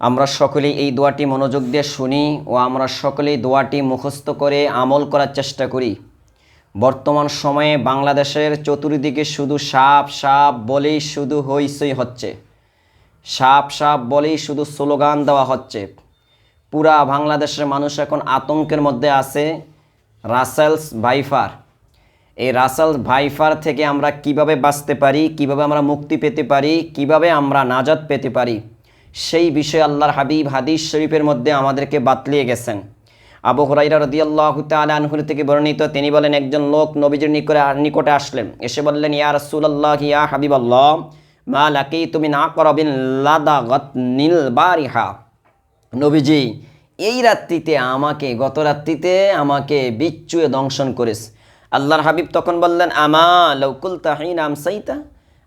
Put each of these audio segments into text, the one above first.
আমরা সকলেই এই দোয়াটি মনোযোগ দিয়ে শুনি ও আমরা সকলেই দোয়াটি মুখস্থ করে আমল করার চেষ্টা করি। বর্তমান সময়ে বাংলাদেশের চতুর্দিকে শুধু সাপ সাপ বলেই শুধু হইসই হচ্ছে। সাপ সাপ বলেই শুধু স্লোগান দেওয়া হচ্ছে। পুরা বাংলাদেশের মানুষ এখন আতঙ্কের মধ্যে আছে, রাসেলস ভাইফার। এই রাসেলস ভাইফার থেকে আমরা কীভাবে বাঁচতে পারি, কীভাবে আমরা মুক্তি পেতে পারি, কীভাবে আমরা নাজাত পেতে পারি? সেই বিষয়ে আল্লাহর হাবিব হাদিস শরীফের মধ্যে আমাদেরকে বাতলিয়ে গেছেন। আবু হরাইরা রদিয়াল্লাহ তালহুর থেকে বর্ণিত, তিনি বলেন, একজন লোক নবীজির নিকটে নিকটে আসলেন। এসে বললেন, ইয়া রসুল্লাহ ইয়া হাবিব আল্লাহ মা লাকি তুমি না করবিন লাদা গত নীল বারিহা। নবীজি, এই রাত্রিতে আমাকে, গত রাত্রিতে আমাকে বিচ্ছুয়ে দংশন করিস। আল্লাহর হাবিব তখন বললেন, আমা লৌকুল তাহিন আমসাইতা?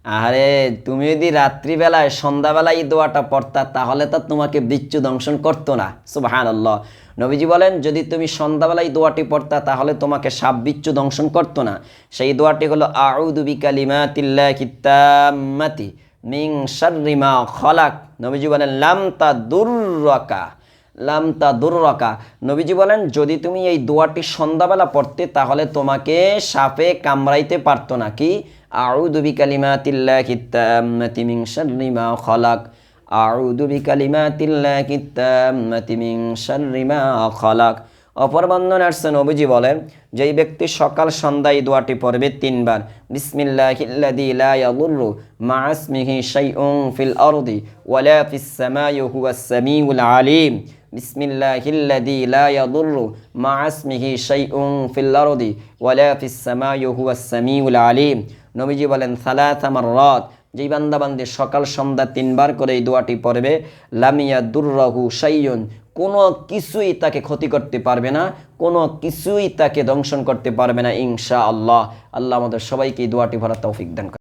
আরে তুমি যদি রাত্রিবেলায়, সন্ধ্যাবেলায় এই দোয়াটা পড়তা, তাহলে তো তোমাকে বিচ্ছু দংশন করতো না। সুবাহান আল্লাহ নবীজি বলেন, যদি তুমি সন্ধ্যাবেলায় দোয়াটি পড়তা, তাহলে তোমাকে সাপ বিচ্ছু দংশন করতো না। সেই দোয়াটি হলো আউদুবি কালিমাতিল্লাহ কিতামাতি মিং শাররিমা খলাক। নবীজি বলেন, লাম তা দুর্রকা লাম তা দুর্রকা নবীজি বলেন, যদি তুমি এই দোয়াটি সন্ধ্যাবেলা পড়তে, তাহলে তোমাকে সাপে কামড়াইতে পারতো না। কি? আউদু বিকালিমাতিল্লাহি তাম্মাতি মিন শাররি মা খলাক। আউদু বিকালিমাতিল্লাহি তাম্মাতি মিন শাররি মা খলাক। অপর বন্ধনে আসছে, নবীজি বলেন, যেই ব্যক্তি সকাল সন্ধ্যায় এই দোয়াটি পড়বে তিনবার। বিসমিল্লাহিল্লাযী লা ইয়াদুররু মা ইসমিহি শাইউন ফিল আরদি ওয়ালা ফিস সামাই হুয়াস সামিউল আলিম। বিসমিল্লাহিল্লাযী লা ইয়াদুররু মা ইসমিহি শাইউন ফিল আরদি ওয়ালা ফিস সামাই হুয়াস সামিউল আলিম। নবীজি বলেন, সালাসা মাররাত, যেই বান্দাবান্দি সকাল সন্ধ্যা তিনবার করে এই দোয়াটি পড়বে লামিয়া দুর্রহু সাইয়ুন কোনো কিছুই তাকে ক্ষতি করতে পারবে না, কোনো কিছুই তাকে দংশন করতে পারবে না ইনশা আল্লাহ আল্লাহ আমাদের সবাইকে এই দোয়াটি ভরা তৌফিক দান